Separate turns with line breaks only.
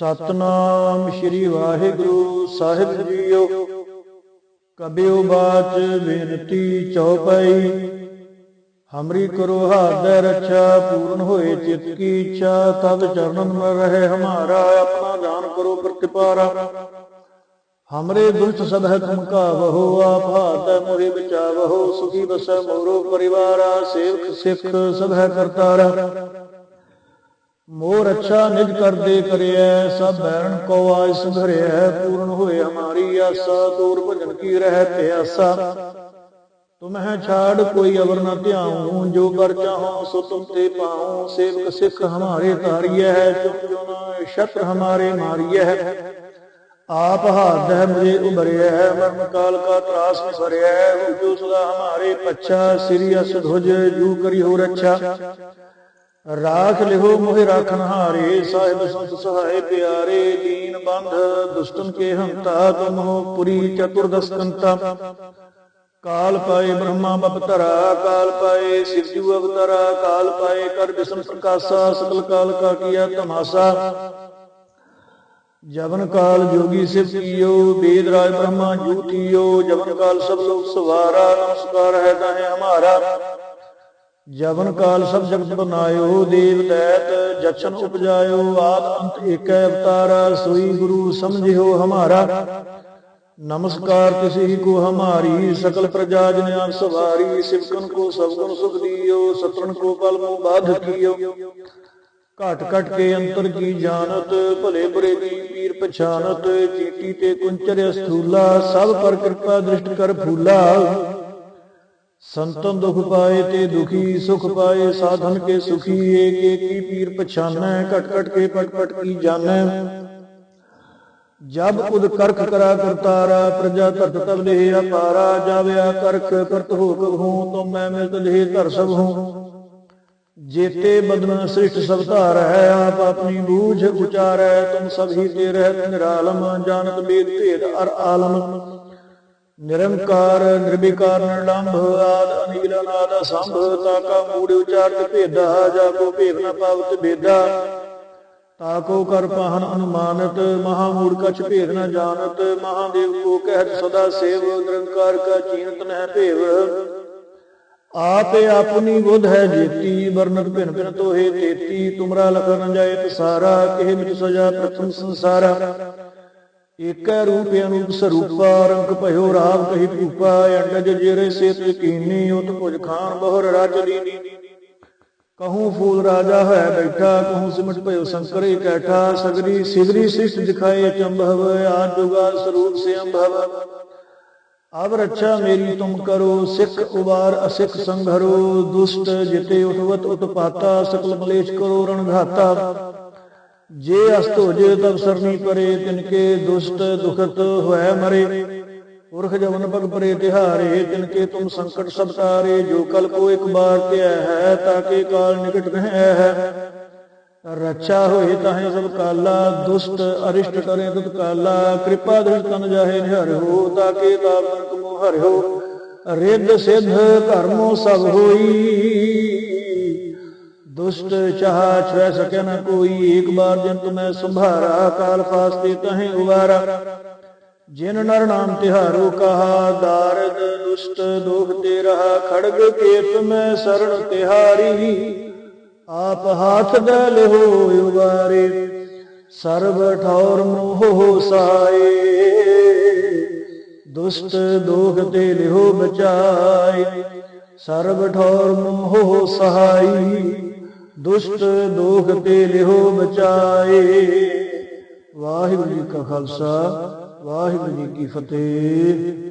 ਸਤਨਾਮ ਸ੍ਰੀ ਵਾਹਿਗੁਰੂ ਸਾਹਿਬ ਜੀਓ। ਕਬਿਓ ਬਾਚ ਬੇਨਤੀ ਚਉਪਈ। ਹਮਰੀ ਕਰੋ ਹਾਦੈ ਰੱਛਾ, ਪੂਰਨ ਹੋਏ ਚਿਤ ਕੀ ਇੱਛਾ ਤਬ ਚਰਨਨ ਮਰ ਰਹੇ ਹਮਾਰਾ, ਆਪਣਾ ਦਾਨ ਕਰੋ ਪ੍ਰਤਿਪਾਰਾ। ਹਮਰੇ ਦੁਸ਼ਟ ਸਭ ਹੈ ਤੁਮ ਕਾ ਬਹੋ ਆਪ ਹਾਥ ਮੋਹਿ ਬਚਾਵਹੋ, ਸੁਖੀ ਬਸੈ ਮੋਰੋ ਪਰਿਵਾਰਾ, ਸੇਵਕ ਸਿੱਖ ਸਭੈ ਕਰਤਾਰਾ। ਮੋਰ ਅੱਛਾ ਨਿਜ ਕਰਦੇ ਕਰਿਐ, ਸਭ ਬੈਰਨ ਕੋ ਆਇ ਸੰਘਰਿਐ ਪੂਰਨ ਹੋਏ ਹਮਾਰੀ ਆਸਾ, ਤੋਰ ਭਜਨ ਕੀ ਰਹਿ ਪਿਆਸਾ ਤੁਮਹਿ ਛਾੜ ਕੋਈ ਅਵਰ ਨ ਧਿਆਉ ਜੋ ਕਰ ਚਾਹੋ ਸੋ ਤੁਮ ਤੇ ਪਾਉ ਸੇਵਕ ਸਿੱਖ ਹਮਾਰੇ ਤਾਰੀਐ ਹੈ ਚੁਪ ਜੋ ਨ ਸ਼ਤਰ ਹਮਾਰੇ ਮਾਰੀਐ। ਹੈ ਆਪ ਹਾਥ ਹੈ ਮੁਝੇ ਉਬਰਿਐ ਹੈ ਮਰਨ ਕਾਲ ਕਾ ਤਰਾਸ ਨਿਸਰਿਐ ਹੋ ਜੋ ਸਦਾ ਹਮਾਰੇ ਪੱਛਾ, ਸ੍ਰੀ ਅਸ ਧੁਜ, ਜੂ ਕਰੀ ਹੋ ਰੱਛਾ ਰਾਖ ਲਿਹੋ ਮੋਹਿ ਰਾਖਨ ਹਾਰੇ, ਸਾਹਿਬ ਸੰਤ ਸਹਾਇ ਪਿਆਰੇ, ਦੀਨ ਬੰਧ, ਦੁਸ਼ਟਨ ਕੇ ਹੰਤਾ ਤੁਮ ਪੁਰੀ ਚਤੁਰਦਸਕੰਤਾ ਕਾਲ ਪਾਏ ਬ੍ਰਹਮਾ ਬਪਤਰਾ ਕਾਲ ਪਾਏ ਸਿਵਜੂ ਅਵਤਰਾ, ਕਾਲ ਪਾਏ ਕਰ ਵਿਸ਼ਨ ਪ੍ਰਕਾਸ਼ਾ, ਸਕਲ ਕਾਲ ਕਾ ਕੀਆ ਤਮਾਸਾ। ਜਵਨ ਕਾਲ ਜੋਗੀ ਸਿਵ ਕੀਓ ਵੇਦ ਰਾਜ ਬ੍ਰਹਮਾ ਜੂਤੀਓ ਜਵਨ ਕਾਲ ਸਭ ਲੋਕ ਸਵਾਰਾ, ਨਮਸਕਾਰ ਹੈ ਤਾਹੇ ਹਮਾਰਾ। ਜਵਨ ਕਾਲ ਸਭ ਜਗਤ ਬਨਾਇਓ ਦੇਵ ਦੈਤ ਜਛਨ ਉਪਜਾਇਓ ਆਦ ਅੰਤ ਏਕੈ ਅਵਤਾਰਾ, ਸੋਈ ਗੁਰੂ ਸਮਝਿਓ ਹਮਾਰਾ। ਨਮਸਕਾਰ ਤਿਸੀ ਕੋ ਹਮਾਰੀ, ਸਕਲ ਪ੍ਰਜਾ ਜਨ ਆਪ ਸਵਾਰੀ ਸਿਵਕਨ ਕੋ ਸਭ ਗੁਣ ਸੁਖ ਦੀਓ ਸਤਰਨ ਕੋ ਪਲ ਮੋ ਬਾਧ ਕੀਓ। ਘਟ ਘਟ ਕੇ ਅੰਤਰ ਕੀ ਜਾਣਤ, ਭਲੇ ਬੁਰੇ ਦੀ ਪੀਰ ਪਛਾਨਤ ਚੀਟੀ ਤੇ ਕੁੰਚਰ ਅਸਥੂਲਾ ਸਭ ਪਰ ਕਿਰਪਾ ਦ੍ਰਿਸ਼ਟ ਕਰ ਫੂਲਾ। ਸੰਤਨ ਦੁਖ ਪਾਏ ਤੇ ਦੁਖੀ, ਸੁਖ ਪਾਏ, ਸਾਧਨ ਕੇ ਸੁਖੀ, ਏਕ ਏਕੀ ਪੀਰ ਪਛਾਨੈ, ਘਟ ਘਟ ਕੇ ਪਟ ਪਟ ਕੀ ਜਾਣੈ। ਜਬ ਉਦ ਕਰਖ ਕਰਾ ਕਰਤਾਰਾ ਪ੍ਰਜਾ ਧਰਤ ਤਬ ਲੈ ਅਪਾਰਾ ਜਾਵਿਆ ਕਰਖ ਕਰਤ ਹੋ ਕਬਹੂ ਤੁਮ ਮੈਂ ਮਿਲਤ ਲੈ ਧਰ ਸਭ ਹੂੰ। ਜੇਤੇ ਬਦਨ ਸ੍ਰਿਸ਼ਟ ਸਭ ਧਾਰ ਹੈ ਆਪ ਆਪਣੀ ਬੂਝ ਉਚਾਰੈ, ਤੁਮ ਸਭ ਹੀ ਤੇ ਰਹਿਤ ਨਿਰਾਲਮ, ਜਾਣਤ ਬੇਦ ਭੇਦ ਅਰ ਆਲਮ। ਨਿਰੰਕਾਰ, ਨਿਰਵਿਕਾਰ, ਨਿਰਲੰਭ, ਆਦ ਅਨੀਲ ਅਨਾਦ ਸੰਭ ਤਾਕਾ ਮੂੜ ਉਚਾਰਤ ਭੇਦਾ, ਜਾ ਕੋ ਭੇਦ ਨ ਪਾਵਤ ਭੇਦਾ। ਤਾਕੋ ਕਰ ਪਾਹਨ ਅਨੁਮਾਨਤ, ਮਹਾ ਮੂੜ ਕਛ ਭੇਦ ਨ ਜਾਣਤ ਮਹਾਦੇਵ ਕੋ ਕਹਿਤ ਸਦਾ ਸੇਵ, ਨਿਰੰਕਾਰ ਕਾ ਚੀਨਤ ਨਹਿ ਭੇਵ। ਆਪੇ ਆਪਣੀ ਬੁੱਧ ਹੈ ਜੀਤੀ ਵਰਨਤ ਭਿਨ ਭਿਨ ਤੋਹੇ ਤੇਤੀ, ਤੁਮਰਾ ਲਖਨ ਜਾਏ ਸਾਰਾ ਕਿਹ ਮਿਟ ਸਜਾ ਪ੍ਰਥਮ ਸੰਸਾਰਾ। ਏਕੈ ਰੂਪ ਅਨੂਪ ਸਰੂਪਾ ਰੰਗ ਭਇਓ ਰਾਮ ਕਹੀ ਭੂਪਾ ਅੰਡਜ ਜੇਰੇ ਸੇਤ ਕੀਨੀ ਉਤ ਭੁਜ ਖਾਨ ਬਹੁਰ ਰਾਜ ਦੀਨੀ ਕਹੂੰ ਫੂਲ ਰਾਜਾ ਹੈ ਬੈਠਾ ਕਹੂੰ ਸਿਮਟ ਭਇਓ ਸ਼ੰਕਰ ਇਕੈਠਾ ਸਗਰੀ ਸਿਗਰੀ ਸਿਸ਼ਟ ਦਿਖਾਏ ਚੰਭਵ ਆਦ ਦੁਗਾ ਸਰੂਪ ਸੇ ਅੰਭਵ ਅਬ ਰੱਛਾ ਮੇਰੀ ਤੁਮ ਕਰੋ ਸਿੱਖ ਉਬਾਰ ਅਸਿੱਖ ਸੰਘਰੋ ਦੁਸ਼ਟ ਜਿਤੇ ਉਠਵਤ ਉਤਪਾਤਾ ਸਕਲ ਮਲੇਸ਼ ਕਰੋ ਰਣਘਾਤਾ ਜੇ ਅਸਤ ਤਬ ਸਰਨੀ ਪਰੇ, ਤਿਨਕੇ ਦੁਸ਼ਟ ਦੁਖਤ ਹੋਇ ਮਰੇ। ਪੁਰਖ ਜਵਨ ਪਗ ਪਰੇ ਤਿਹਾਰੇ, ਤਿਨਕੇ ਤੁਮ ਸੰਕਟ ਸਭ ਤਾਰੇ। ਜੋ ਕਲ ਕੋ ਇੱਕ ਬਾਰ ਧਿਆ ਹੈ ਤਾਕੇ ਕਾਲ ਨਿਕਟ ਨਹਿ ਹੈ। ਰੱਛਾ ਹੋਏ ਤਾਹੇ ਸਭ ਕਾਲਾ, ਦੁਸ਼ਟ ਅਰਿਸ਼ਟ ਕਰੇ ਤਤ ਕਾਲਾ। ਕਿਰਪਾ ਦ੍ਰਿਸ਼ ਤਨ ਜਾਹੇ ਨਿਹਰਿਓ ਤਾਕੇ ਤਾਪਨ ਕਮੋ ਹਰਿਓ ਰਿੱਧ ਸਿੱਧ ਧਰਮੋ ਸਭ ਹੋਈ। ਦੁਸ਼ਟ ਚਾਹ ਛੈ ਸਕੇ ਨ ਕੋਈ ਏਕ ਬਾਰ ਜਨ ਤੁਮੈ ਸੰਭਾਰਾ ਕਾਲ ਫਾਸਤੇ ਤਹੇ ਉਵਾਰਾ ਜਿਨ ਨਰ ਨਾਮ ਤਿਹਾਰੋ ਕਹਾ ਦਾਰਦ ਦੁਸ਼ਟ ਦੋਖ ਤੇ ਰਹਾ ਖੜਗ ਕੇ ਤੁਮੈ ਸਰਣ ਤਿਹਾਰੀ ਆਪ ਹਾਥ ਦੇ ਲਿਹੋ ਉਵਾਰੇ ਸਰਬ ਠੌਰ ਮੋਹ ਸਾਏ ਦੁਸ਼ਟ ਦੋਖ ਤੇ ਲਿਹੋ ਬਚਾਈ ਸਰਬ ਠੌਰ ਮੋਹ ਸਹਾਈ ਦੁਸ਼ਟ ਦੋਖ ਤੇ ਲਿਹੋ ਬਚਾਏ। ਵਾਹਿਗੁਰੂ ਜੀ ਕਾ ਖਾਲਸਾ ਵਾਹਿਗੁਰੂ ਜੀ ਕੀ ਫਤਿਹ।